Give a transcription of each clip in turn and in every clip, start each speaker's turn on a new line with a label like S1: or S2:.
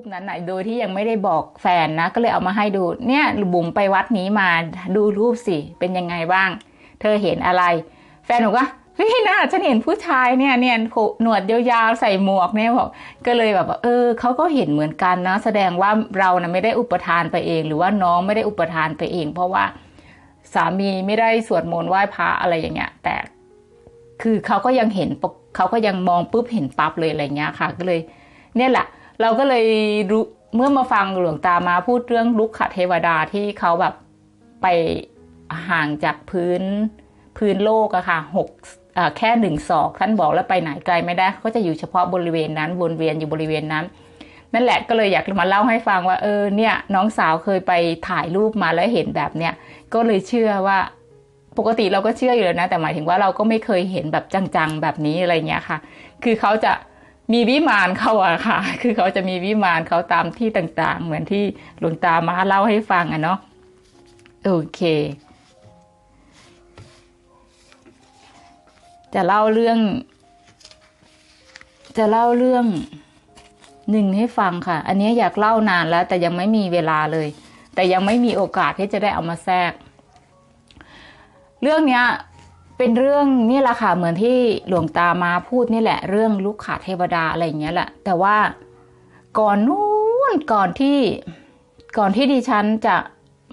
S1: ปนั้นไหนโดยที่ยังไม่ได้บอกแฟนนะ ก็เลยเอามาให้ดู เนี่ยบุ๋มไปวัดนี้มาดูรูปสิเป็นยังไงบ้าง เธอเห็นอะไร แฟนบอกว่าเฮ้ยน่าฉันเห็นผู้ชายเนี่ยเนี่ยหนวดยาวๆใส่หมวกเนี่ยบอกก็เลยแบบเออเขาก็เห็นเหมือนกันนะ แสดงว่าเรานะไม่ได้อุปทานไปเอง หรือว่าน้องไม่ได้อุปทานไปเอง เพราะว่าสามีไม่ได้สวดมนต์ไหว้พระอะไรอย่างเงี้ย แต่คือเขาก็ยังเห็นเขาก็ยังมองปุ๊บเห็นปั๊บเลยอะไรเงี้ยค่ะ ก็เลย เนี่ยแหละ เราก็เลยรู้เมื่อมาฟังหลวงตามาพูดเรื่องลุกขเทวดาที่เขาแบบไปห่างจากพื้นพื้นโลกอะค่ะหกแค่หนึ่งศอกท่านบอกแล้วไปไหนไกลไม่ได้เขาก็จะอยู่เฉพาะบริเวณนั้นวนเวียนอยู่บริเวณนั้น นั่นแหละก็เลยอยากมาเล่าให้ฟังว่าเออเนี่ยน้องสาวเคยไปถ่ายรูปมาแล้วเห็นแบบเนี้ยก็เลยเชื่อว่าปกติเราก็เชื่ออยู่แล้วนะ แต่หมายถึงว่าเราก็ไม่เคยเห็นแบบจังๆแบบนี้อะไรเงี้ยค่ะ คือเขาจะ มีวิมานเขาอะค่ะ คือเขาจะมีวิมานเขาตามที่ต่างๆ เหมือนที่หลวงตามาเล่าให้ฟังอะเนาะโอเค จะเล่าเรื่อง จะเล่าเรื่องหนึ่งให้ฟังค่ะ อันนี้อยากเล่านานแล้ว แต่ยังไม่มีเวลาเลย แต่ยังไม่มีโอกาสที่จะได้เอามาแทรก เรื่องเนี้ย เป็นเรื่องนี่แหละค่ะเหมือนที่หลวงตามาพูดนี่แหละ เรื่องลูกขาเทวดาอะไรอย่างเงี้ยแหละ แต่ว่าก่อนนู้นก่อนที่ก่อนที่ดิฉันจะ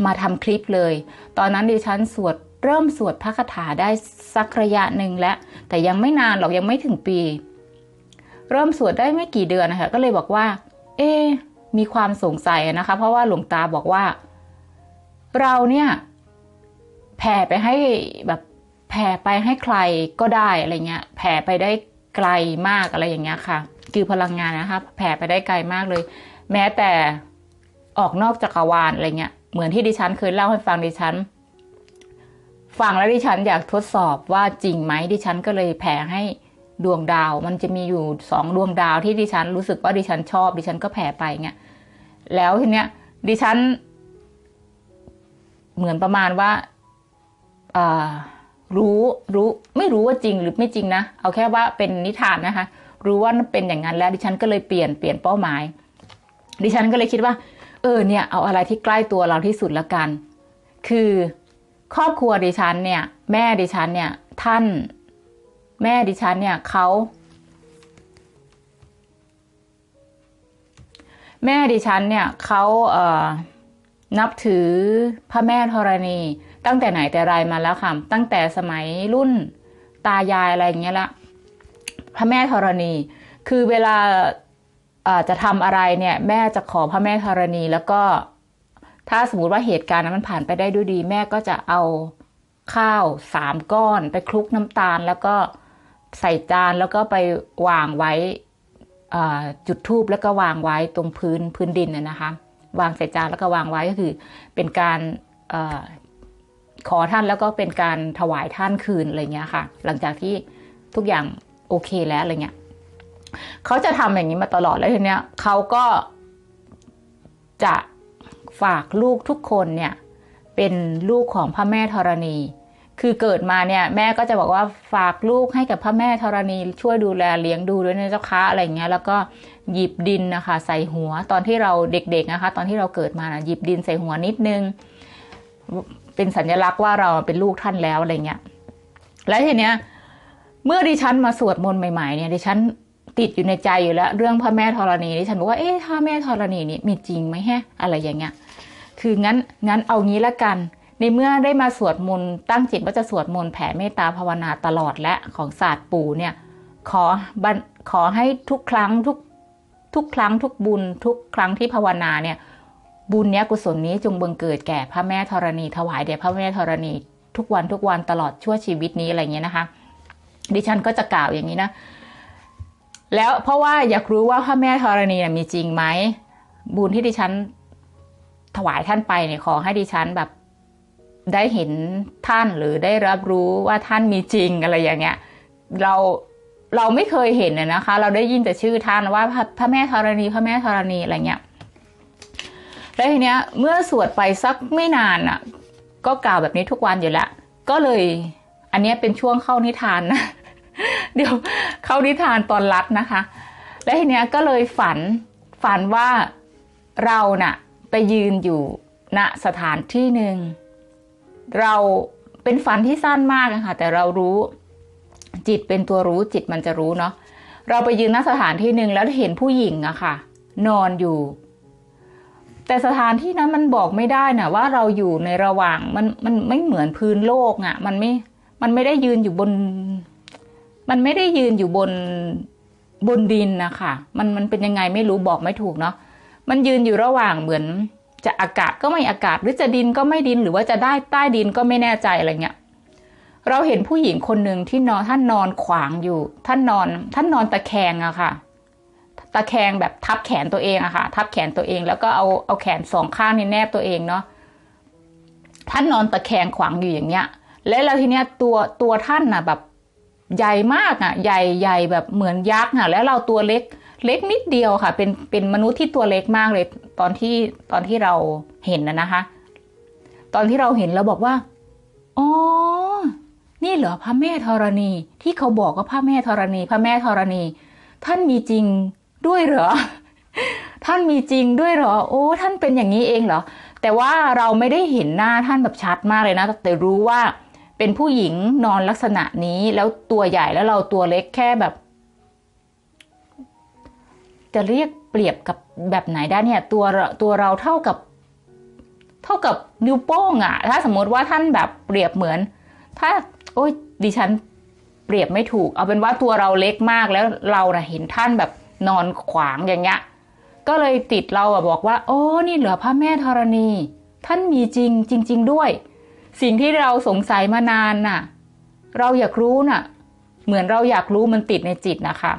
S1: มาทำคลิปเลย ตอนนั้นดิฉันสวดเริ่มสวดพระคาถาได้สักระยะหนึ่งแล้ว แต่ยังไม่นานหรอกยังไม่ถึงปี เริ่มสวดได้ไม่กี่เดือนนะคะก็เลยบอกว่า เอ๊มีความสงสัยนะคะ เพราะว่าหลวงตาบอกว่า เราเนี่ยแผ่ไปให้แบบ แผ่ไปให้ใครก็ได้อะไรเงี้ย แผ่ไปได้ไกลมากอะไรอย่างเงี้ยค่ะ คือพลังงานนะคะ แผ่ไปได้ไกลมากเลย แม้แต่ออกนอกจักรวาลอะไรเงี้ย เหมือนที่ดิฉันเคยเล่าให้ฟังดิฉัน ฟังแล้วดิฉันอยากทดสอบว่าจริงไหมดิฉันก็เลยแผ่ให้ดวงดาว มันจะมีอยู่สองดวงดาวที่ดิฉันรู้สึกว่าดิฉันชอบ ดิฉันก็แผ่ไปเงี้ย แล้วทีเนี้ยดิฉัน เหมือนประมาณว่าอ่า รู้รู้ไม่รู้ว่าจริงหรือไม่จริงนะ เอาแค่ว่าเป็นนิทานนะคะ รู้ว่าเป็นอย่างนั้นแล้วดิฉันก็เลยเปลี่ยนเปลี่ยนเป้าหมาย ดิฉันก็เลยคิดว่า เออเนี่ย เอาอะไรที่ใกล้ตัวเราที่สุดละกัน คือครอบครัวดิฉันเนี่ย แม่ดิฉันเนี่ย ท่าน แม่ดิฉันเนี่ยเขาแม่ดิฉันเนี่ยเขาเอ่อนับถือพระแม่ธรณี ตั้งแต่ไหนแต่ไรมาแล้วค่ะ ตั้งแต่สมัยรุ่นตายายอะไรอย่างเงี้ยละพระแม่ธรณี คือเวลาจะทำอะไรเนี่ย แม่จะขอพระแม่ธรณี แล้วก็ถ้าสมมติว่าเหตุการณ์นั้นมันผ่านไปได้ด้วยดี แม่ก็จะเอาข้าวสามก้อน ไปคลุกน้ำตาล แล้วก็ใส่จานแล้วก็ไปวางไว้จุดทูบแล้วก็วางไว้ตรงพื้นพื้นดินน่ยนะคะ วางใส่จานแล้วก็วางไว้ก็คือเป็นการ ขอท่านแล้วก็เป็นการถวายท่านคืนอะไรเงี้ยค่ะ หลังจากที่ทุกอย่างโอเคแล้วอะไรเงี้ยเขาจะทำอย่างนี้มาตลอดแล้วทีเนี้ยเขาก็จะฝากลูกทุกคนเนี่ยเป็นลูกของพระแม่ธรณี คือเกิดมาเนี่ยแม่ก็จะบอกว่าฝากลูกให้กับพระแม่ธรณี ช่วยดูแลเลี้ยงดูด้วยนะเจ้าค่ะอะไรเงี้ยแล้วก็หยิบดินนะคะใส่หัวตอนที่เราเด็กๆนะคะ ตอนที่เราเกิดมานะหยิบดินใส่หัวนิดนึง เป็นสัญลักษณ์ว่าเราเป็นลูกท่านแล้วอะไรเงี้ย และทีเนี้ย เมื่อดิฉันมาสวดมนต์ใหม่ ๆ เนี่ยดิฉันติดอยู่ในใจอยู่แล้ว เรื่องพระแม่ธรณีดิฉันบอกว่าเอ๊ะพระแม่ธรณีนี่มีจริงไหมแฮะ อะไรอย่างเงี้ย คืองั้นงั้นเอางี้ละกัน ในเมื่อได้มาสวดมนต์ตั้งจิตว่าจะสวดมนต์แผ่เมตตาภาวนาตลอดและของศาสตร์ปู่เนี่ย ขอบันขอให้ทุกครั้งทุกทุกครั้งทุกบุญทุกครั้งที่ภาวนาเนี่ย บุญเนี้ยกุศลนี้จงบังเกิดแก่พระแม่ธรณี ถวายแด่พระแม่ธรณี ทุกวันทุกวันตลอดชั่วชีวิตนี้อะไรเงี้ยนะคะ ดิฉันก็จะกล่าวอย่างนี้นะ แล้วเพราะว่าอยากรู้ว่าพระแม่ธรณีมีจริงไหมบุญที่ดิฉันถวายท่านไปเนี่ยขอให้ดิฉันแบบได้เห็นท่านหรือได้รับรู้ว่าท่านมีจริงอะไรอย่างเงี้ยเราเราไม่เคยเห็นนะคะ เราได้ยินแต่ชื่อท่านว่าพระแม่ธรณี พระแม่ธรณีอะไรเงี้ย แล้วทีเนี้ยเมื่อสวดไปสักไม่นานอะ ก็กล่าวแบบนี้ทุกวันอยู่แล้วก็เลย อันนี้เป็นช่วงเข้านิทานนะ เดี๋ยวเข้านิทานตอนรัดนะคะ แล้วทีเนี้ยก็เลยฝันฝันว่าเราน่ะไปยืนอยู่ณสถานที่หนึ่งเราเป็นฝันที่สั้นมากนะคะแต่เรารู้จิตเป็นตัวรู้จิตมันจะรู้เนาะเราไปยืนณสถานที่หนึ่งแล้วเห็นผู้หญิงอะค่ะ นอนอยู่ แต่สถานที่นั้นมันบอกไม่ได้นะว่าเราอยู่ในระหว่างมันมันไม่เหมือนพื้นโลกอะมันไม่มันไม่ได้ยืนอยู่บน มันไม่ได้ยืนอยู่บนบนดินนะคะมันมันเป็นยังไงไม่รู้บอกไม่ถูกเนาะมันยืนอยู่ระหว่างเหมือน จะอากาศก็ไม่อากาศหรือจะดินก็ไม่ดินหรือว่าจะได้ใต้ดินก็ไม่แน่ใจอะไรเงี้ยเราเห็นผู้หญิงคนหนึ่งที่นอนท่านนอนขวางอยู่ ท่านนอน ท่านนอนตะแคงอะค่ะ ตะแคงแบบทับแขนตัวเองอะค่ะ ทับแขนตัวเอง แล้วก็เอาเอาแขนสองข้างนี่แนบตัวเองเนาะท่านนอนตะแคงขวางอยู่อย่างเงี้ย และแล้วทีเนี้ยตัวตัวท่านน่ะแบบใหญ่มากอะใหญ่ใหญ่แบบเหมือนยักษ์อะแล้วเราตัวเล็กเล็กนิดเดียวค่ะ เป็นเป็นมนุษย์ที่ตัวเล็กมากเลย ตอนที่ตอนที่เราเห็นนะนะคะ ตอนที่เราเห็นเราบอกว่าอ๋อนี่เหรอพระแม่ธรณี ที่เขาบอกว่าพระแม่ธรณี พระแม่ธรณี ท่านมีจริง ด้วยเหรอ ท่านมีจริงด้วยเหรอ โอ้ ท่านเป็นอย่างนี้เองเหรอ แต่ว่าเราไม่ได้เห็นหน้าท่านแบบชัดมากเลยนะ แต่รู้ว่าเป็นผู้หญิงนอนลักษณะนี้แล้วตัวใหญ่แล้วเราตัวเล็กแค่แบบ จะเรียกเปรียบกับแบบไหนได้เนี่ย ตัวตัวเราเท่ากับ เท่ากับนิ้วโป้งอะถ้าสมมติว่าท่านแบบเปรียบเหมือน ถ้า โอ้ยดิฉันเปรียบไม่ถูก เอาเป็นว่าตัวเราเล็กมากแล้วเราเห็นท่านแบบ นอนขวางอย่างเงี้ยก็เลยติดเราอะบอกว่า โอ้นี่เหลือพระแม่ธรณี ท่านมีจริงจริง ๆ ด้วย สิ่งที่เราสงสัยมานานน่ะ เราอยากรู้น่ะ เหมือนเราอยากรู้มันติดในจิตนะคะ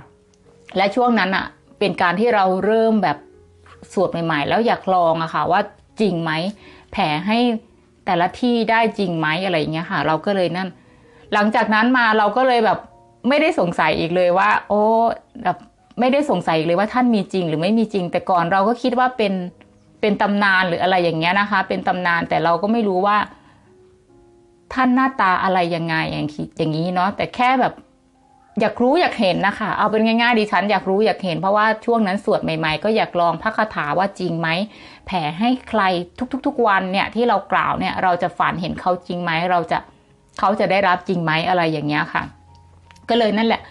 S1: และช่วงนั้นอะเป็นการที่เราเริ่มแบบสวดใหม่ ๆ แล้วอยากลองอะค่ะ ว่าจริงไหมแผ่ให้แต่ละที่ได้จริงไหมอะไรอย่างเงี้ยค่ะ เราก็เลยนั่น หลังจากนั้นมาเราก็เลยแบบไม่ได้สงสัยอีกเลยว่า โอ้แบบ ไม่ได้สงสัยเลยว่าท่านมีจริงหรือไม่มีจริง แต่ก่อนเราก็คิดว่าเป็นเป็นตำนานหรืออะไรอย่างเงี้ยนะคะ เป็นตำนานแต่เราก็ไม่รู้ว่า ท่านหน้าตาอะไรยังไงอย่างอย่างนี้เนาะแต่แค่แบบ อยากรู้อยากเห็นนะคะ เอาเป็นง่ายๆดิฉันอยากรู้อยากเห็นเพราะว่าช่วงนั้นสวดใหม่ ๆ ก็อยากลองพระคาถาว่าจริงไหมแผ่ให้ใครทุกๆ ๆ วันเนี่ยที่เรากล่าวเนี่ย เราจะฝันเห็นเขาจริงไหมเราจะเขาจะได้รับจริงไหมอะไรอย่างเงี้ยค่ะ ก็เลยนั่นแหละ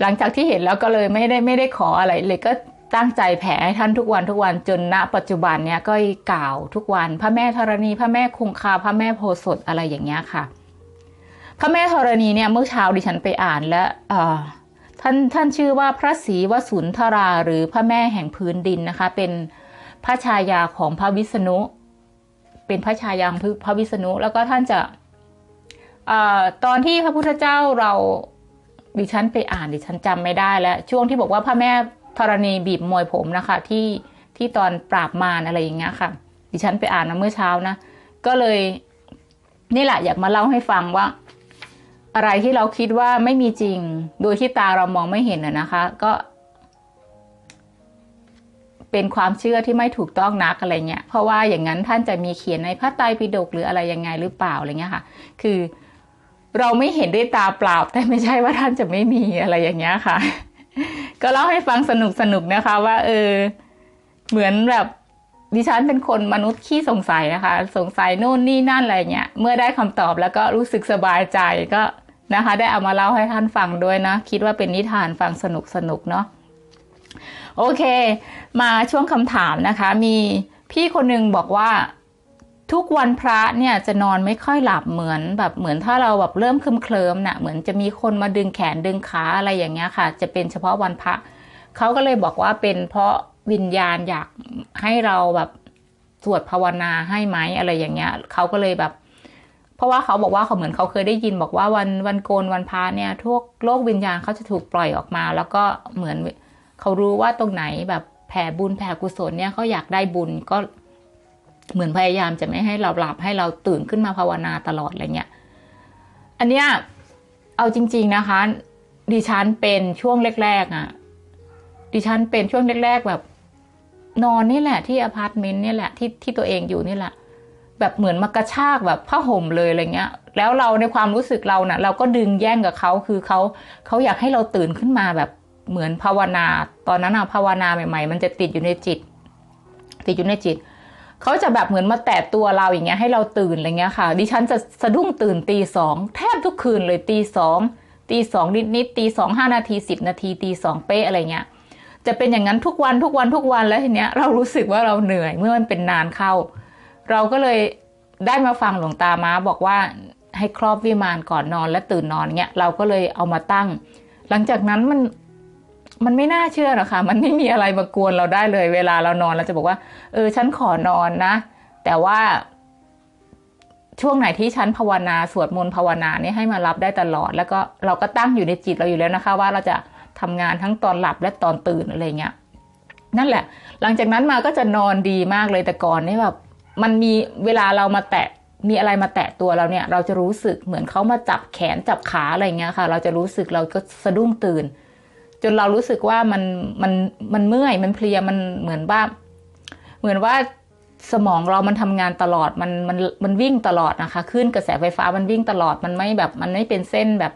S1: หลังจากที่เห็นแล้วก็เลยไม่ได้ไม่ได้ขออะไรเลยก็ตั้งใจแผ่ให้ท่านทุกวันทุกวันจนณ ปัจจุบันเนี่ยก็กล่าวทุกวัน พระแม่ธรณี พระแม่คงคาพระแม่โพสดอะไรอย่างเงี้ยค่ะ พระแม่ธรณีเนี่ยเมื่อเช้าดิฉันไปอ่านแล้วท่านท่านชื่อว่าพระศรีวสุนทราหรือพระแม่แห่งพื้นดินนะคะ เป็นพระชายาของพระวิษณุ เป็นพระชายาของพระวิษณุ แล้วก็ท่านจะอตอนที่พระพุทธเจ้าเรา ดิฉันไปอ่านดิฉันจำไม่ได้แล้ว ช่วงที่บอกว่าพระแม่ธรณีบีบมวยผมนะคะ ที่ที่ตอนปราบมารอะไรอย่างเงี้ยค่ะ ดิฉันไปอ่านมาเมื่อเช้านะ ก็เลยนี่แหละอยากมาเล่าให้ฟังว่า อะไรที่เราคิดว่าไม่มีจริง โดยที่ตาเรามองไม่เห็นนะคะ ก็ เป็นความเชื่อที่ไม่ถูกต้องนักอะไรเงี้ยเพราะว่าอย่างนั้นท่านจะมีเขียนในพระไตรปิฎกหรืออะไรยังไงหรือเปล่าอะไรเงี้ยค่ะ คือ เราไม่เห็นด้วยตาเปล่า แต่ไม่ใช่ว่าท่านจะไม่มีอะไรอย่างเงี้ยค่ะ ก็เล่าให้ฟังสนุกสนุกนะคะ ว่าเออ เหมือนแบบดิฉันเป็นคนมนุษย์ขี้สงสัยนะคะ สงสัยโน่นนี่นั่นอะไรเงี้ย เมื่อได้คำตอบแล้วก็รู้สึกสบายใจก็นะคะ ได้เอามาเล่าให้ท่านฟังด้วยนะ คิดว่าเป็นนิทานฟังสนุกสนุกเนาะโอเค มาช่วงคำถามนะคะ มีพี่คนหนึ่งบอกว่า ทุกวันพระเนี่ยจะนอนไม่ค่อยหลับเหมือนแบบเหมือนถ้าเราแบบเริ่มเคลิ้มเคลิมนะ่ะเหมือนจะมีคนมาดึงแขนดึงขาอะไรอย่างเงี้ยค่ะ จะเป็นเฉพาะวันพระเขาก็เลยบอกว่าเป็นเพราะวิญญาณอยากให้เราแบบสวดภาวนาให้ไหมอะไรอย่างเงี้ยเขาก็เลยแบบ เพราะว่าเขาบอกว่าเขาเหมือนเขาเคยได้ยินบอกว่าวันวันโกนวันพระเนี่ยทุกโลกวิญญาณเขาจะถูกปล่อยออกมา แล้วก็เหมือนเขารู้ว่าตรงไหนแบบแผ่บุญแผ่กุศลเนี่ยเขาอยากได้บุญก็ เหมือนพยายามจะไม่ให้เราหลับให้เราตื่นขึ้นมาภาวนาตลอดอะไรเงี้ย อันเนี้ยเอาจริง ๆนะคะ ดิฉันเป็นช่วงแรกๆอะ่ะ ดิฉันเป็นช่วงแรกๆแบบ นอนนี่แหละที่อพาร์ตเมนต์นี่แหละที่ที่ตัวเองอยู่นี่แหละ แบบเหมือนมากระชากแบบผ้าห่มเลยอะไรเงี้ย แล้วเราในความรู้สึกเราเนะ่ะ เราก็ดึงแย่งกับเขาคือเขาเขาอยากให้เราตื่นขึ้นมาแบบเหมือนภาวนา ตอนนั้นอะภาวนาใหม่ ๆ มันจะติดอยู่ในจิต ติดอยู่ในจิต เขาจะแบบเหมือนมาแตะตัวเราอย่างเงี้ยให้เราตื่นอะไรเงี้ยค่ะ ดิฉันจะสะดุ้งตื่นตีสองแทบทุกคืนเลยตีสองตีสองนิดนิดตีสองห้านาทีสิบนาทีตีสองเป๊ะอะไรเงี้ยจะเป็นอย่างนั้นทุกวันทุกวันทุกวันแล้วทีเนี้ยเรารู้สึกว่าเราเหนื่อยเมื่อมันเป็นนานเข้า เราก็เลยได้มาฟังหลวงตาม้าบอกว่าให้ครอบวิมานก่อนนอนและตื่นนอนเงี้ยเราก็เลยเอามาตั้ง หลังจากนั้นมัน มันไม่น่าเชื่อหรอกค่ะ มันไม่มีอะไรมากวนเราได้เลย เวลาเรานอนเราจะบอกว่า เออ ฉันขอนอนนะ แต่ว่าช่วงไหนที่ฉันภาวนาสวดมนต์ภาวนาเนี่ยให้มารับได้ตลอด แล้วก็เราก็ตั้งอยู่ในจิตเราอยู่แล้วนะคะ ว่าเราจะทำงานทั้งตอนหลับและตอนตื่นอะไรเงี้ยนั่นแหละ หลังจากนั้นมาก็จะนอนดีมากเลยแต่ก่อนนี่แบบมันมีเวลาเรามาแตะมีอะไรมาแตะตัวเราเนี่ย เราจะรู้สึกเหมือนเขามาจับแขนจับขาอะไรเงี้ยค่ะ เราจะรู้สึกเราก็สะดุ้งตื่น นเรารู้สึกว่ามันมันมันเมื่อยมันเพลียมันเหมือนว่า เหมือนว่าสมองเรามันทำงานตลอดมันมันมันวิ่งตลอดนะคะคลื่นกระแสไฟฟ้ามันวิ่งตลอดมันไม่แบบมันไม่เป็นเส้นแบบ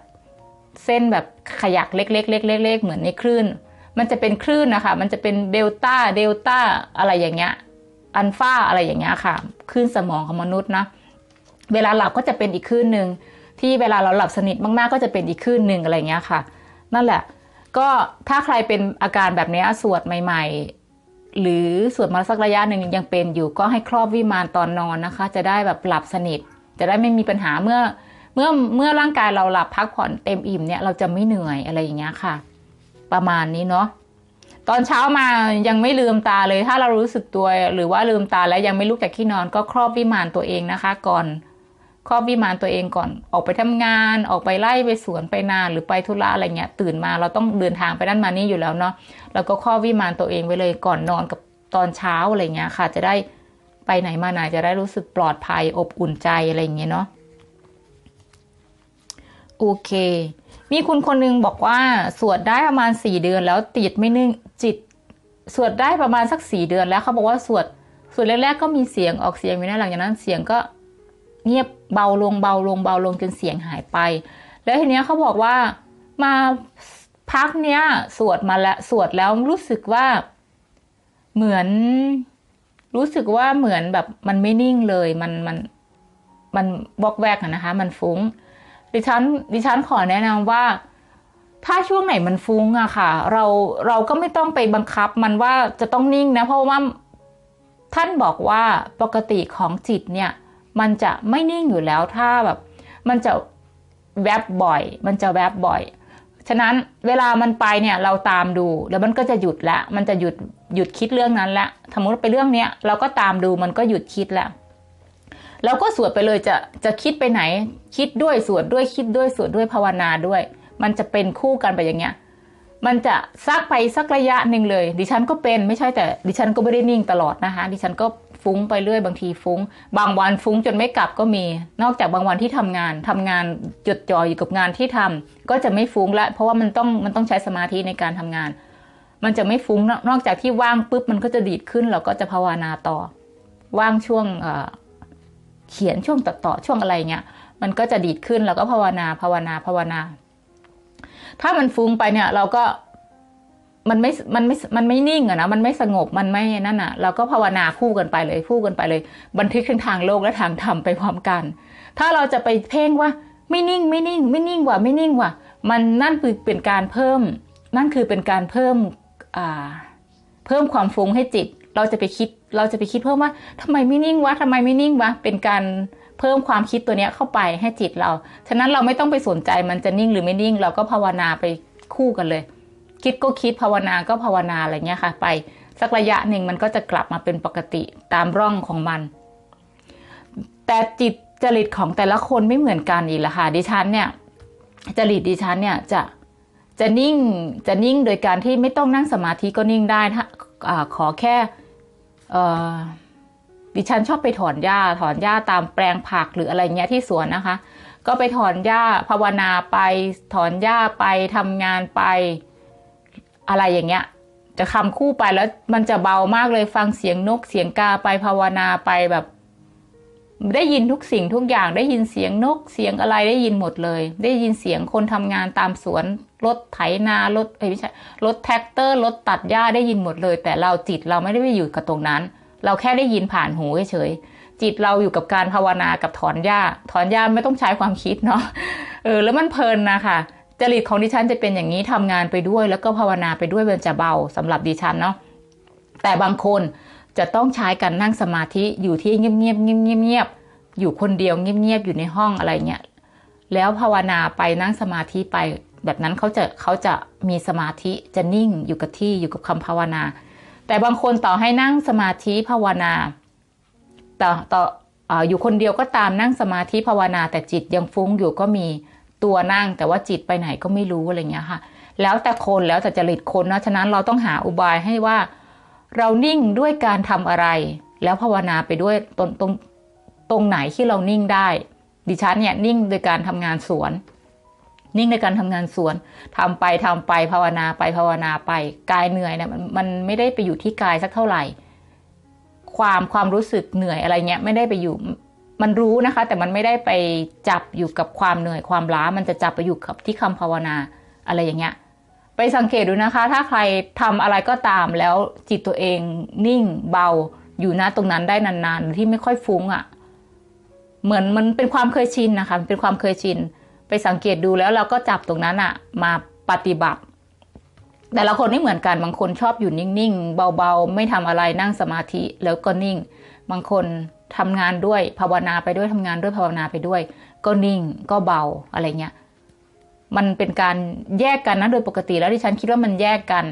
S1: เส้นแบบขยักเล็กๆเล็กๆเล็กๆเหมือนในคลื่น มันจะเป็นคลื่นนะคะ มันจะเป็นเดลต้าเดลต้าอะไรอย่างเงี้ยอัลฟาอะไรอย่างเงี้ยค่ะคลื่นสมองของมนุษย์นะเวลาหลับก็จะเป็นอีกคลื่นหนึ่งที่เวลาเราหลับสนิทมากๆก็จะเป็นอีกคลื่นหนึ่งอะไรเงี้ยค่ะ นั่นแหละ ก็ถ้าใครเป็นอาการแบบนี้สวดใหม่ ๆ หรือสวดมาสักระยะหนึ่งยังเป็นอยู่ก็ให้ครอบวิมานตอนนอนนะคะ จะได้แบบหลับสนิท จะได้ไม่มีปัญหาเมื่อเมื่อเมื่อร่างกายเราหลับพักผ่อนเต็มอิ่มเนี่ยเราจะไม่เหนื่อยอะไรอย่างเงี้ยค่ะ ประมาณนี้เนาะตอนเช้ามายังไม่ลืมตาเลยถ้าเรารู้สึกตัว หรือว่าลืมตาแล้วยังไม่ลุกจากที่นอนก็ครอบวิมานตัวเองนะคะ ก่อน ครอบวิมานตัวเองก่อน ออกไปทำงาน ออกไปไล่ไปสวนไปนาหรือไปธุระอะไรเงี้ย ตื่นมาเราต้องเดินทางไปนั่นมานี่อยู่แล้วเนาะ แล้วก็ครอบวิมานตัวเองไว้เลยก่อนนอนกับตอนเช้าอะไรเงี้ยค่ะ จะได้ไปไหนมาไหนจะได้รู้สึกปลอดภัยอบอุ่นใจอะไรอย่างเงี้ยเนาะ โอเค มีคุณคนหนึงบอกว่าสวดได้ประมาณสี่เดือนแล้วติดไม่นิ่งจิต สวดได้ประมาณสักสี่เดือนแล้วเขาบอกว่าสวดสวดแรกๆก็มีเสียงออกเสียงอยู่นะหลังจากนั้นเสียงก็ เงียบเบาลงเบาลงเบาลงจนเสียงหายไป แล้วทีเนี้ยเขาบอกว่ามาพักเนี้ยสวดมาแล้วสวดแล้วรู้สึกว่าเหมือน รู้สึกว่าเหมือนแบบมันไม่นิ่งเลยมันมันมันบอกแวกอะนะคะ มันฟุ้ง ดิฉันดิฉันขอแนะนำว่าถ้าช่วงไหนมันฟุ้งอะค่ะ เราเราก็ไม่ต้องไปบังคับมันว่าจะต้องนิ่งนะ เพราะว่าท่านบอกว่าปกติของจิตเนี่ย มันจะไม่นิ่งอยู่แล้วถ้าแบบ มันจะแวบบ่อย มันจะแวบบ่อย ฉะนั้นเวลามันไปเนี่ยเราตามดูแล้วมันก็จะหยุดละ มันจะหยุดหยุดคิดเรื่องนั้นละสมมติไปเรื่องเนี้ยเราก็ตามดูมันก็หยุดคิดแล้วเราก็สวดไปเลยจะจะคิดไปไหน คิดด้วยสวดด้วยคิดด้วยสวดด้วยภาวนาด้วย มันจะเป็นคู่กันไปอย่างเงี้ยมันจะซักไปสักระยะหนึ่งเลย ดิฉันก็เป็นไม่ใช่แต่ดิฉันก็ไม่ได้นิ่งตลอดนะคะ ดิฉันก็ ฟุ้งไปเรื่อยบางทีฟุ้ง บางวันฟุ้งจนไม่กลับก็มี นอกจากบางวันที่ทำงานทำงานจดจ่ออยู่กับงานที่ทำก็จะไม่ฟุ้งละเพราะว่ามันต้องมันต้องใช้สมาธิในการทำงาน มันจะไม่ฟุ้งนอกจากที่ว่างปุ๊บมันก็จะดีดขึ้นเราก็จะภาวนาต่อ ว่างช่วงเอ่อเขียนช่วงตัดต่อช่วงอะไรเงี้ยมันก็จะดีดขึ้นแล้วก็ภาวนาภาวนาภาวนา ถ้ามันฟุ้งไปเนี่ยเราก็ มันไม่ มันไม่ มันไม่นิ่งอะนะ มันไม่สงบ มันไม่นั่นอะเราก็ภาวนาคู่กันไปเลย คู่กันไปเลย บันทึกทั้งทางโลกและทางธรรมไปพร้อมกัน ถ้าเราจะไปเพ่งว่าไม่นิ่ง ไม่นิ่ง ไม่นิ่งว่ะ ไม่นิ่งว่ะ มันนั่นคือเป็นการเพิ่ม นั่นคือเป็นการเพิ่ม อ่า เพิ่มความฟุ้งให้จิต เราจะไปคิด เราจะไปคิดเพิ่มว่าทำไมไม่นิ่งวะทำไมไม่นิ่งวะ เป็นการเพิ่มความคิดตัวเนี้ยเข้าไปให้จิตเรา ฉะนั้นเราไม่ต้องไปสนใจมันจะนิ่งหรือไม่นิ่ง เราก็ภาวนาไปคู่กันเลย คิดก็คิดภาวนาก็ภาวนาอะไรเงี้ยค่ะ ไปสักระยะหนึ่งมันก็จะกลับมาเป็นปกติตามร่องของมัน แต่จิตจริตของแต่ละคนไม่เหมือนกันอีกละค่ะดิฉันเนี่ยจริตดิฉันเนี่ยจะจะนิ่งจะนิ่งโดยการที่ไม่ต้องนั่งสมาธิก็นิ่งได้ถ้าขอแค่ดิฉันชอบไปถอนหญ้าถอนหญ้าตามแปลงผักหรืออะไรเงี้ยที่สวนนะคะ ก็ไปถอนหญ้าภาวนาไปถอนหญ้าไปทำงานไป อะไรอย่างเงี้ย จะคำคู่ไปแล้วมันจะเบามากเลยฟังเสียงนกเสียงกาไปภาวนาไปแบบ ได้ยินทุกสิ่งทุกอย่างได้ยินเสียงนกเสียงอะไรได้ยินหมดเลย ได้ยินเสียงคนทำงานตามสวนรถไถนารถเอ้ยไม่ใช่รถแท็กเตอร์รถตัดหญ้าได้ยินหมดเลย แต่เราจิตเราไม่ได้ไปอยู่กับตรงนั้น เราแค่ได้ยินผ่านหูเฉยจิตเราอยู่กับการภาวนากับถอนหญ้า ถอนหญ้าไม่ต้องใช้ความคิดเนาะเออแล้วมันเพลินนะคะ จริตของดิฉันจะเป็นอย่างนี้ทำงานไปด้วย แล้วก็ภาวนาไปด้วยมันจะเบาสำหรับดิฉันเนาะแต่บางคนจะต้องใช้การนั่งสมาธิอยู่ที่เงียบเงียบเงียบเงียบเงียบอยู่คนเดียวเงียบเงียบอยู่ในห้องอะไรเงี้ยแล้วภาวนาไปนั่งสมาธิไป แบบนั้นเขาจะเขาจะมีสมาธิจะนิ่งอยู่กับที่อยู่กับคำภาวนา แต่บางคนต่อให้นั่งสมาธิภาวนาต่อต่อออยู่คนเดียวก็ตามนั่งสมาธิภาวนาแต่จิตยังฟุ้งอยู่ก็มี ตัวนั่งแต่ว่าจิตไปไหนก็ไม่รู้อะไรเงี้ยค่ะ แล้วแต่คนแล้วแต่จริตคนนะฉะนั้นเราต้องหาอุบายให้ว่า เรานิ่งด้วยการทำอะไร แล้วภาวนาไปด้วยตรงตรงตรงไหนที่เรานิ่งได้ ดิฉันเนี่ยนิ่งโดยการทำงานสวน นิ่งในการทำงานสวนทำไปทำไปภาวนาไปภาวนาไปกายเหนื่อยเนี่ยมันมันไม่ได้ไปอยู่ที่กายสักเท่าไหร่ ความความรู้สึกเหนื่อยอะไรเงี้ยไม่ได้ไปอยู่ มันรู้นะคะ แต่มันไม่ได้ไปจับอยู่กับความเหนื่อยความล้า มันจะจับไปอยู่กับที่คำภาวนาอะไรอย่างเงี้ย ไปสังเกตดูนะคะ ถ้าใครทำอะไรก็ตามแล้วจิตตัวเองนิ่งเบาอยู่นะตรงนั้นได้นานๆ ที่ไม่ค่อยฟุ้งอะ่ะ เหมือนมันเป็นความเคยชินนะคะเป็นความเคยชิน ไปสังเกตดูแล้วเราก็จับตรงนั้นอะ่ะ มาปฏิบัติ แต่ละคนไม่เหมือนกันบางคนชอบอยู่นิ่งๆเบาๆ ไม่ทำอะไรนั่งสมาธิแล้วก็นิ่ง บางคนทำงานด้วยภาวนาไปด้วยทำงานด้วยภาวนาไปด้วย ก็นิ่งก็เบาอะไรเงี้ยมันเป็นการแยกกันนะโดยปกติแล้วที่ฉันคิดว่ามันแยกกัน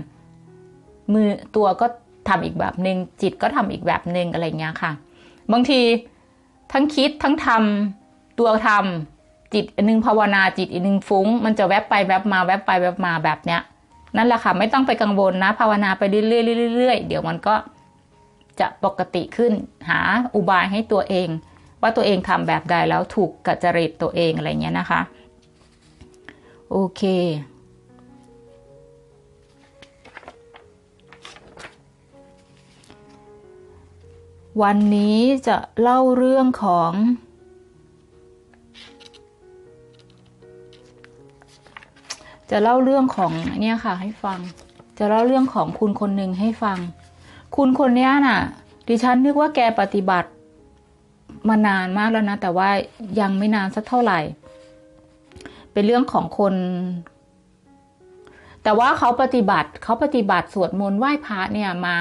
S1: มือตัวก็ทำอีกแบบหนึ่งจิตก็ทำอีกแบบหนึ่งอะไรเงี้ยค่ะ บางทีทั้งคิดทั้งทำตัวทำจิตอันนึงภาวนาจิตอีกนึงฟุ้ง มันจะแวบไปแวบมาแวบไปแวบมาแบบเนี้ยนั่นแหละค่ะ ไม่ต้องไปกังวลนะ ภาวนาไปเรื่อยๆเรื่อยๆเดี๋ยวมันก็ จะปกติขึ้นหาอุบายให้ตัวเอง ว่าตัวเองทำแบบใดแล้วถูกกับจริตตัวเองอะไรเงี้ยนะคะ โอเค วันนี้จะเล่าเรื่องของจะเล่าเรื่องของเนี่ยค่ะให้ฟัง จะเล่าเรื่องของคุณคนหนึ่งให้ฟัง คุณคนนี้น่ะ ดิฉันนึกว่าแกปฏิบัติมานานมากแล้วนะ แต่ว่ายังไม่นานสักเท่าไหร่ เป็นเรื่องของคน แต่ว่าเขาปฏิบัติเขาปฏิบัติสวดมนต์ไหว้พระเนี่ยมา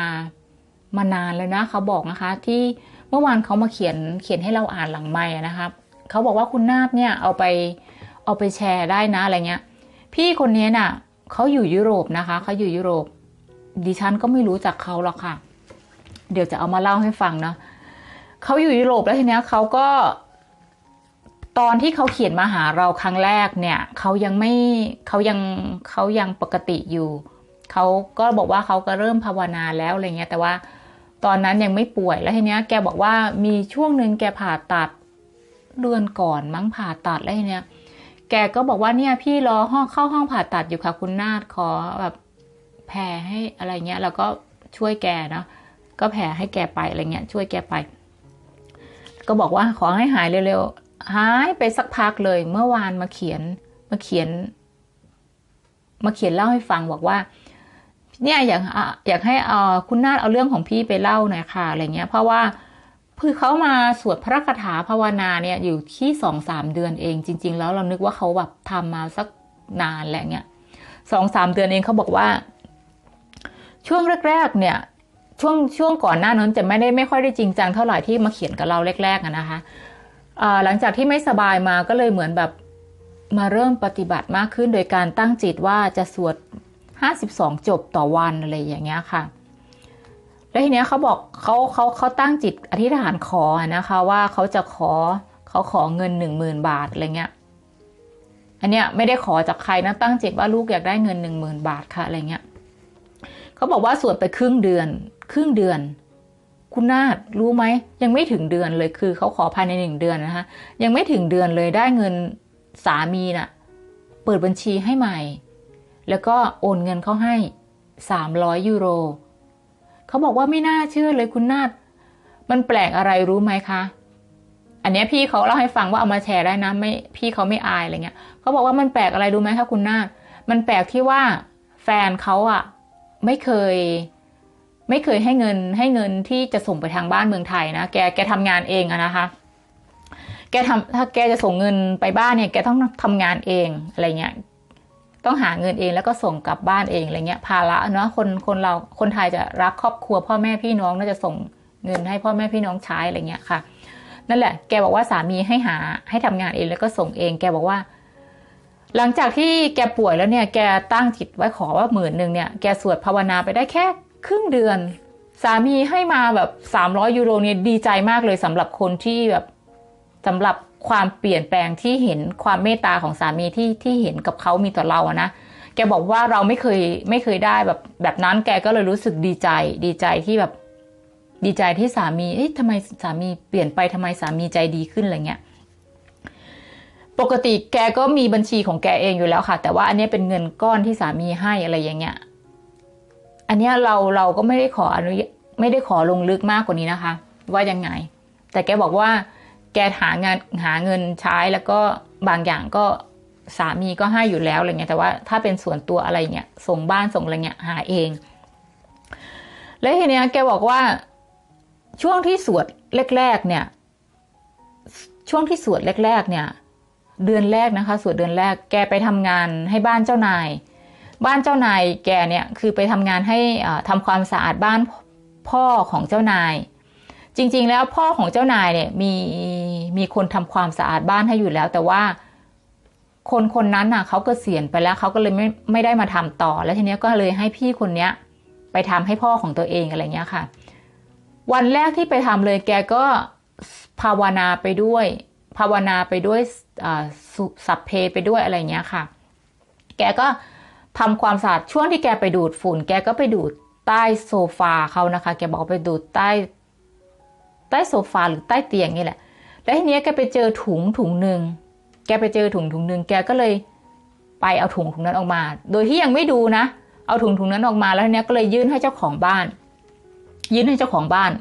S1: มานานแล้วนะเขาบอกนะคะ ที่เมื่อวานเขามาเขียนเขียนให้เราอ่านหลังไม้นะครับเขาบอกว่าคุณนาบเนี่ยเอาไปเอาไปแชร์ได้นะอะไรเงี้ย พี่คนนี้น่ะเขาอยู่ยุโรปนะคะเขาอยู่ยุโรปดิฉันก็ไม่รู้จักเขาหรอกค่ะ เดี๋ยวจะเอามาเล่าให้ฟังเนาะเขาอยู่ยุโรปแล้วทีเนี้ยเขาก็ ตอนที่เขาเขียนมาหาเราครั้งแรกเนี่ยเขายังไม่เขายังเขายังปกติอยู่เขาก็บอกว่าเขาก็เริ่มภาวนาแล้วอะไรเงี้ย แต่ว่าตอนนั้นยังไม่ป่วยแล้วทีเนี้ย แกบอกว่ามีช่วงหนึ่งแกผ่าตัดเดือนก่อนมั้งผ่าตัดแล้วทีเนี้ย แกก็บอกว่าเนี่ยพี่รอห้องเข้าห้องผ่าตัดอยู่ค่ะคุณนาฏขอแบบแผ่ให้อะไรเงี้ย แล้วก็ช่วยแกเนาะ ก็แผ่ให้แกไปอะไรเงี้ยช่วยแกไป ก็บอกว่าขอให้หายเร็วๆหายไปสักพักเลยเมื่อวานมาเขียนมาเขียน มาเขียนเล่าให้ฟังบอกว่าเนี่ยอยากอยากให้เอ่อคุณนาฏเอาเรื่องของพี่ไปเล่าหน่อยค่ะอะไรเงี้ย เพราะว่าคือเขามาสวดพระคาถาภาวนาเนี่ยอยู่ที่สองสามเดือนเอง จริง ๆ แล้วเรานึกว่าเขาแบบทำมาสักนานแหละเนี่ยสองสามเดือนเองเขาบอกว่า ช่วงแรก ๆ เนี่ย ช่วงช่วงก่อนหน้านั้นจะไม่ได้ไม่ค่อยได้จริงจังเท่าไหร่ที่มาเขียนกับเราแรกๆนะคะหลังจากที่ไม่สบายมาก็เลยเหมือนแบบมาเริ่มปฏิบัติมากขึ้น โดยการตั้งจิตว่าจะสวด 52 จบต่อวันอะไรอย่างเงี้ยค่ะ แล้วทีเนี้ยเขาบอกเขาเขาเขาตั้งจิตอธิษฐานขอนะคะว่าเขาจะขอเขาขอเงินหนึ่งหมื่นบาทอะไรเงี้ย อันเนี้ยไม่ได้ขอจากใครนะตั้งจิตว่าลูกอยากได้เงินหนึ่งหมื่นบาทค่ะอะไรเงี้ยเขาบอกว่าสวดไปครึ่งเดือน ครึ่งเดือน คุณนาฏรู้ไหมยังไม่ถึงเดือนเลยคือเขาขอภายในหนึ่งเดือนนะคะยังไม่ถึงเดือนเลยได้เงินสามีน่ะ เปิดบัญชีให้ใหม่ แล้วก็โอนเงินเขาให้300ยูโรเขาบอกว่าไม่น่าเชื่อเลยคุณนาฏมันแปลกอะไรรู้ไหมคะอันเนี้ยพี่เขาเล่าให้ฟังว่าเอามาแชร์ได้นะไม่พี่เขาไม่อายอะไรเงี้ยเขาบอกว่ามันแปลกอะไรรู้ไหมคะคุณนาฏมันแปลกที่ว่าแฟนเขาอะไม่เคย ไม่เคยให้เงินให้เงินที่จะส่งไปทางบ้านเมืองไทยนะแกแกทำงานเองอะนะคะ แกทำถ้าแกจะส่งเงินไปบ้านเนี่ยแกต้องทำงานเองอะไรเงี้ยต้องหาเงินเองแล้วก็ส่งกลับบ้านเองอะไรเงี้ยภาระเนาะคนคนเราคนไทยจะรักครอบครัว พ่อแม่พี่น้องน่าจะส่งเงินให้พ่อแม่พี่น้องใช้อะไรเงี้ยค่ะ นั่นแหละ แกบอกว่าสามีให้หาให้ทำงานเองแล้วก็ส่งเอง แกบอกว่า หลังจากที่แกป่วยแล้วเนี่ย แกตั้งจิตไว้ขอว่าหมื่นหนึ่งเนี่ย แกสวดภาวนาไปได้แค่ ครึ่งเดือน สามีให้มาแบบสามร้อยยูโรเนี่ยดีใจมากเลยสำหรับคนที่แบบสำหรับความเปลี่ยนแปลงที่เห็นความเมตตาของสามีที่ที่เห็นกับเขามีต่อเราอะนะแกบอกว่าเราไม่เคยไม่เคยได้แบบแบบนั้นแกก็เลยรู้สึกดีใจ ดีใจที่แบบดีใจที่สามีเอ๊ะทำไมสามีเปลี่ยนไปทำไมสามีใจดีขึ้นอะไรเงี้ยปกติแกก็มีบัญชีของแกเองอยู่แล้วค่ะ แต่ว่าอันนี้เป็นเงินก้อนที่สามีให้อะไรอย่างเงี้ย อันนี้เราเราก็ไม่ได้ขออนุญาตไม่ได้ขอลงลึกมากกว่านี้นะคะ ว่ายังไง แต่แกบอกว่า แกหางานหาเงินใช้แล้วก็บางอย่างก็สามีก็ให้อยู่แล้วอะไรเงี้ยแต่ว่าถ้าเป็นส่วนตัวอะไรเงี้ยส่งบ้านส่งอะไรเงี้ยหาเอง แล้วทีเนี้ยแกบอกว่าช่วงที่สวดแรกๆเนี่ย ช่วงที่สวดแรกๆเนี่ย เดือนแรกนะคะ สวดเดือนแรกแกไปทำงานให้บ้านเจ้านาย บ้านเจ้านายแกเนี่ยคือไปทำงานให้ทำความสะอาดบ้านพ่อของเจ้านาย จริงๆแล้วพ่อของเจ้านายเนี่ยมีมีคนทำความสะอาดบ้านให้อยู่แล้ว แต่ว่าคนคนนั้นน่ะเขาก็เสียณไปแล้วเขาก็เลยไม่ไม่ได้มาทำต่อ แล้วทีเนี้ยก็เลยให้พี่คนเนี้ยไปทำให้พ่อของตัวเองอะไรเงี้ยค่ะ วันแรกที่ไปทำเลยแกก็ภาวนาไปด้วย ภาวนาไปด้วยสัพเพไปด้วยอะไรเงี้ยค่ะ แกก็ ทำความสะอาดช่วงที่แกไปดูดฝุ่น แกก็ไปดูดใต้โซฟาเขานะคะ แกบอกไปดูดใต้ ใต้โซฟาหรือใต้เตียงนี่แหละ แล้วทีนี้แกไปเจอถุงถุงหนึ่งแกไปเจอถุงถุงหนึ่งแกก็เลยไปเอาถุงถุงนั้นออกมา โดยที่ยังไม่ดูนะ เอาถุงถุงนั้นออกมาแล้วทีนี้ก็เลยยื่นให้เจ้าของบ้าน ยื่นให้เจ้าของบ้าน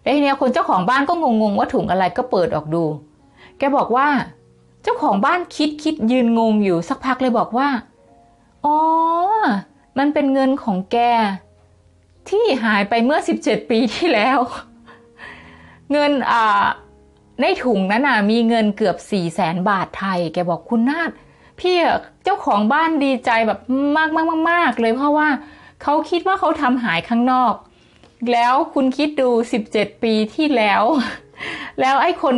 S1: แล้วทีนี้คนเจ้าของบ้านก็งงๆว่าถุงอะไรก็เปิดออกดู แกบอกว่า เจ้าของบ้านคิดคิดยืนงงอยู่สักพักเลยบอกว่า อ๋อ มันเป็นเงินของแก ที่หายไปเมื่อ 17 ปีที่แล้ว เงินอ่าในถุงนั้นน่ะมีเงินเกือบ4ี่แสนบาทไทย แกบอกคุณนาฏพี่เจ้าของบ้านดีใจแบบมากมากมากเลยเพราะว่าเขาคิดว่าเขาทำหายข้างนอก แล้วคุณคิดดู 17 ปีที่แล้ว แล้วไอ้คน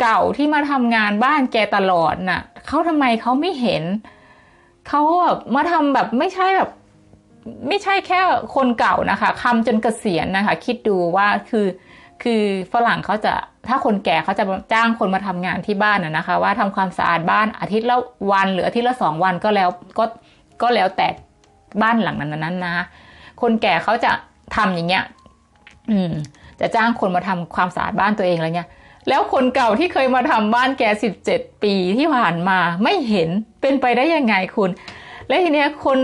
S1: เก่าที่มาทำงานบ้านแกตลอดน่ะเขาทำไมเขาไม่เห็น เขาแบบมาทำแบบไม่ใช่แบบ ไม่ใช่แค่คนเก่านะคะคำจนเกษียณนะคะ คิดดูว่าคือคือฝรั่งเขาจะถ้าคนแก่เขาจะจ้างคนมาทำงานที่บ้านนะคะ ว่าทำความสะอาดบ้านอาทิตย์ละวันหรืออาทิตย์ละสองวันก็แล้วก็ก็แล้วแต่บ้านหลังนั้นนั้นนะคนแก่เขาจะทำอย่างเงี้ย อืม จะจ้างคนมาทำความสะอาดบ้านตัวเองอะไรเงี้ย แล้วคนเก่าที่เคยมาทำบ้านแกสิบเจ็ดปีที่ผ่านมาไม่เห็นเป็นไปได้ยังไงคุณ และทีเนี้ยคน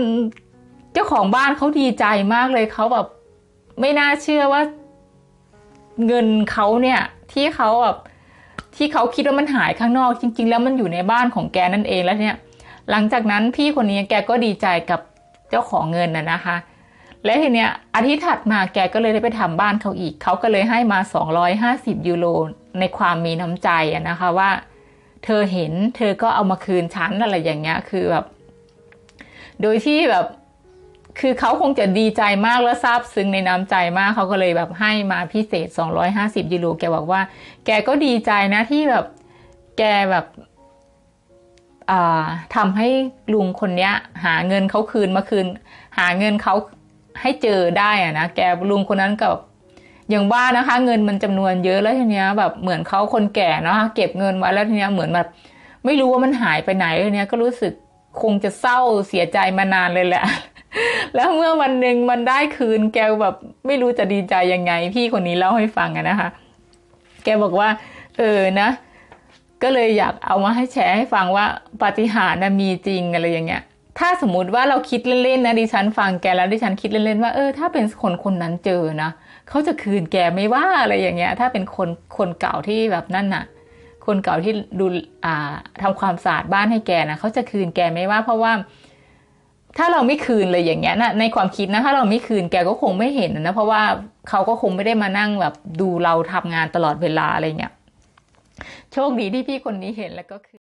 S1: เจ้าของบ้านเขาดีใจมากเลยเขาแบบไม่น่าเชื่อว่า เงินเขาเนี่ย ที่เขาแบบที่เขาคิดว่ามันหายข้างนอก จริง ๆ แล้วมันอยู่ในบ้านของแกนั่นเองแล้วเนี่ย หลังจากนั้นพี่คนนี้แกก็ดีใจกับเจ้าของเงินน่ะนะคะ และทีเนี้ยอาทิตย์ถัดมาแกก็เลยได้ไปทำบ้านเขาอีก เขาก็เลยให้มา 250 ยูโรในความมีน้ำใจนะคะว่า เธอเห็นเธอก็เอามาคืนฉันอะไรอย่างเงี้ยคือแบบ โดยที่แบบคือเขาคงจะดีใจมากและซาบซึ้งในน้ำใจมากเขาก็เลยแบบให้มาพิเศษ 250 ยูโรแกบอกว่า แกก็ดีใจนะที่แบบแกแบบทำให้ลุงคนเนี้ย หาเงินเขาคืนมาคืน หาเงินเขา ให้เจอได้อะนะแกลุงคนนั้นกับอย่างว่านะคะ เงินมันจำนวนเยอะแล้วทีเนี้ยแบบเหมือนเขาคนแก่เนาะเก็บเงินไว้แล้วทีเนี้ยเหมือนแบบไม่รู้ว่ามันหายไปไหนทีเนี้ยก็รู้สึกคงจะเศร้าเสียใจมานานเลยแหละ แล้วเมื่อวันหนึ่งมันได้คืนแกแบบไม่รู้จะดีใจยังไง พี่คนนี้เล่าให้ฟังอะนะคะ แกบอกว่า เออนะ ก็เลยอยากเอามาให้แชร์ให้ฟังว่าปาฏิหาริย์นะมีจริงอะไรอย่างเงี้ย ถ้าสมมุติว่าเราคิดเล่นๆนะดิฉันฟังแกแล้วดิฉันคิดเล่นๆว่าเออถ้าเป็นคนคนนั้นเจอนะเขาจะคืนแกไม่ว่าอะไรอย่างเงี้ย ถ้าเป็นคนคนเก่าที่แบบนั่นน่ะ คนเก่าที่ดูอ่าทำความสะอาดบ้านให้แกนะเขาจะคืนแกไม่ว่า เพราะว่า ถ้าเราไม่คืนเลยอย่างเงี้ยนะในความคิดนะถ้าเราไม่คืนแกก็คงไม่เห็นนะเพราะว่าเขาก็คงไม่ได้มานั่งแบบดูเราทำงานตลอดเวลาอะไรเงี้ยโชคดีที่พี่คนนี้เห็นแล้วก็คือ